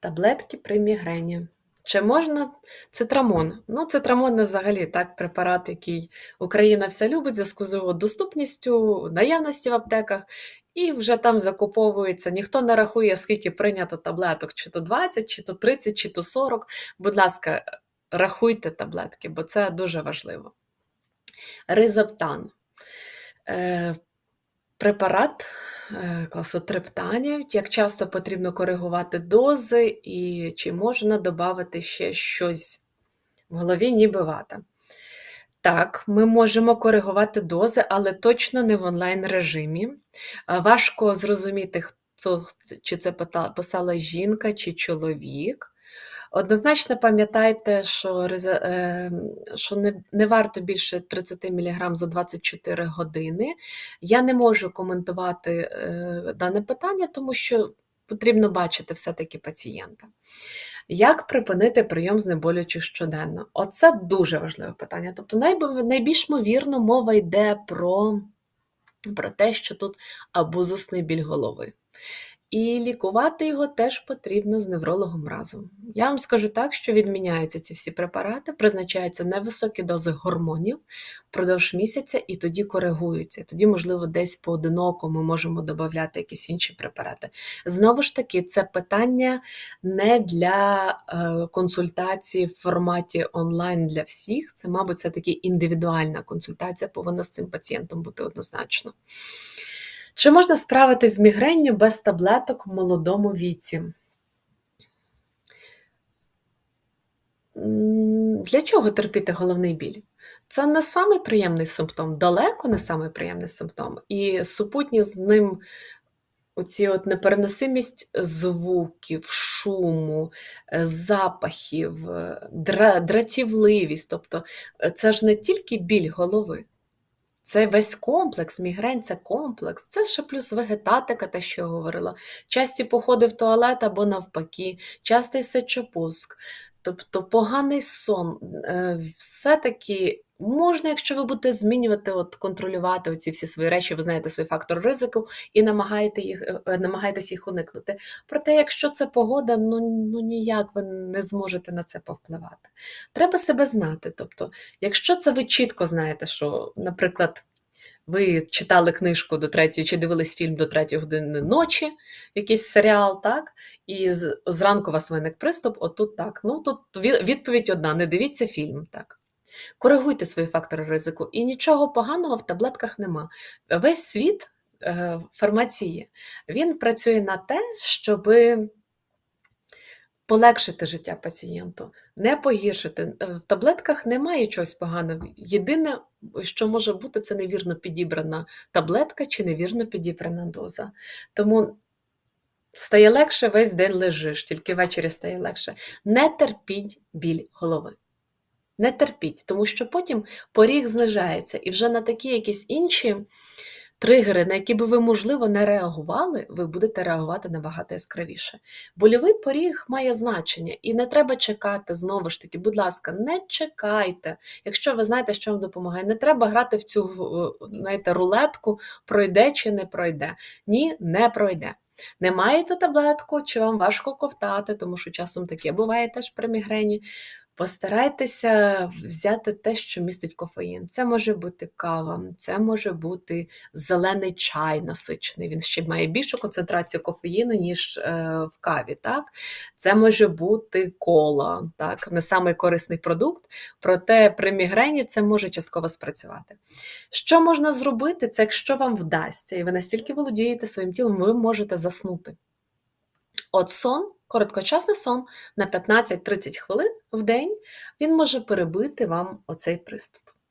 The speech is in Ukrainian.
Таблетки при мігрені. Чи можна цитрамон? Ну, цитрамон взагалі так препарат, який Україна вся любить в зв'язку з його доступністю, наявності в аптеках, і вже там закуповується. Ніхто не рахує, скільки прийнято таблеток, чи то 20, чи то 30, чи то 40. Будь ласка, рахуйте таблетки, бо це дуже важливо. Ризоптан. Препарат е, класу триптанів, як часто потрібно коригувати дози, і чи можна додати ще щось в голові, ніби вата. Так, ми можемо коригувати дози, але точно не в онлайн режимі. Е, Важко зрозуміти, хто, чи це писала жінка чи чоловік. Однозначно пам'ятайте, що, е, що не, не варто більше 30 мг за 24 години. Я не можу коментувати е, дане питання, тому що потрібно бачити все-таки пацієнта. Як припинити прийом знеболюючих щоденно? Оце дуже важливе питання. Тобто, найбільш ймовірно, мова йде про, про те, що тут абузусний біль голови. І лікувати його теж потрібно з неврологом разом. Я вам скажу так, що відміняються ці всі препарати, призначаються невисокі дози гормонів впродовж місяця і тоді коригуються. Тоді, можливо, десь поодиноко ми можемо додати якісь інші препарати. Знову ж таки, це питання не для е, консультації в форматі онлайн для всіх. Це, мабуть, все таки індивідуальна консультація повинна з цим пацієнтом бути однозначно. Чи можна справитись з мігренню без таблеток в молодому віці? Для чого терпіти головний біль? Це не самий приємний симптом, далеко не самий приємний симптом. І супутні з ним оці от непереносимість звуків, шуму, е, запахів, е, дратівливість. Тобто е, це ж не тільки біль голови. Це весь комплекс, мігрень це комплекс. Це ще плюс вегетатика, те, що я говорила. Часті походи в туалет або навпаки, частий сечопуск, тобто поганий сон. Е, Все-таки можна, якщо ви будете змінювати, от, контролювати оці всі свої речі, ви знаєте свій фактор ризику і намагаєте їх, е, намагаєтесь їх уникнути. Проте, якщо це погода, ну, ну ніяк ви не зможете на це повпливати. Треба себе знати. Тобто, Якщо це ви чітко знаєте, що, наприклад, ви читали книжку до третьої чи дивились фільм до третьої години ночі, якийсь серіал, так, і зранку у вас виник приступ, отут так. Ну, тут відповідь одна: не дивіться фільм, так. Коригуйте свої фактори ризику, і нічого поганого в таблетках нема. Весь світ е, фармації він працює на те, щоби полегшити життя пацієнту, не погіршити. Е, В таблетках немає чогось поганого. Єдине, що може бути, це невірно підібрана таблетка чи невірно підібрана доза. Тому стає легше, весь день лежиш, тільки ввечері стає легше. Не терпіть біль голови. Не терпіть, тому що потім поріг знижається, і вже на такі якісь інші тригери, на які би ви, можливо, не реагували, ви будете реагувати набагато яскравіше. Больовий поріг має значення, і не треба чекати знову ж таки, будь ласка, не чекайте. Якщо ви знаєте, що вам допомагає, не треба грати в цю знаєте, рулетку, пройде чи не пройде. Ні, не пройде. Не маєте таблетку, чи вам важко ковтати, тому що часом таке буває теж при мігрені. Постарайтеся взяти те, що містить кофеїн. Це може бути кава, це може бути зелений чай насичений. Він ще має більшу концентрацію кофеїну, ніж е, в каві. Так? Це може бути кола, так? не самий корисний продукт, проте при мігрені це може частково спрацювати. Що можна зробити, це якщо вам вдасться, і ви настільки володієте своїм тілом, ви можете заснути. От сон, короткочасний сон на 15-30 хвилин в день, він може перебити вам оцей приступ.